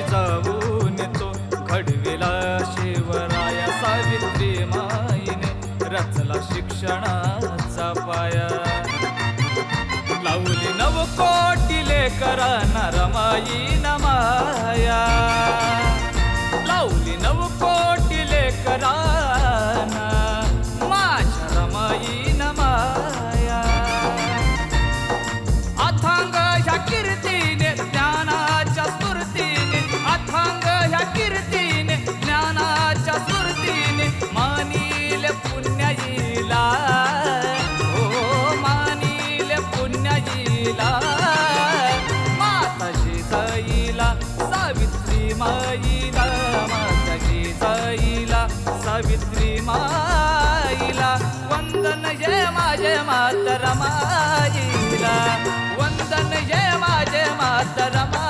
माझी जाऊन तो घडविला शिवराया सावित्री माईने रचला शिक्षणाचा पाया. लावली नव कोटी लेकरा नरमाई नमाया लावली नव कोटी माईला. वंदन जय माझे मातर माईला वंदन जय माझे मातर माईला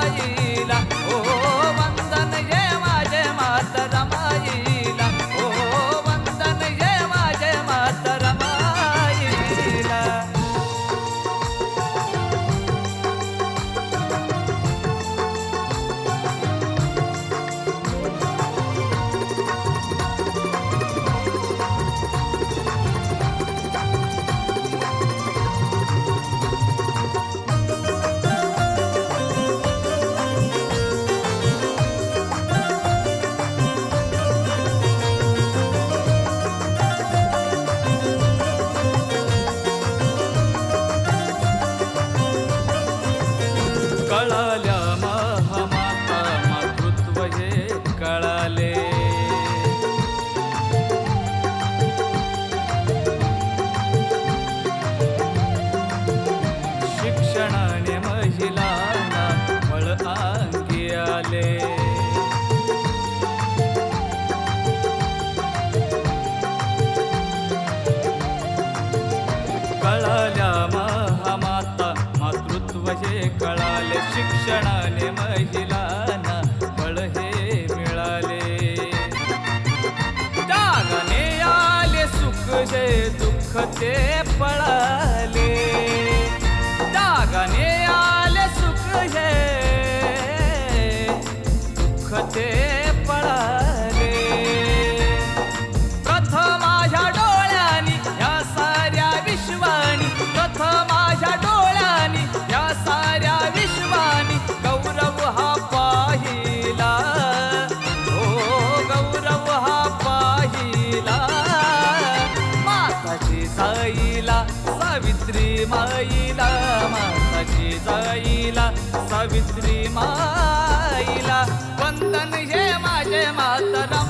ಕಳ मातृत्व हे कळाले शिक्षणाने महिलांना फळ हे मिळाले. त्यागाने आले सुख जे दुःख ते पळा साईला सावित्री माईला माताची जाईला सावित्री माईला. वंदन हे माझे मातरम.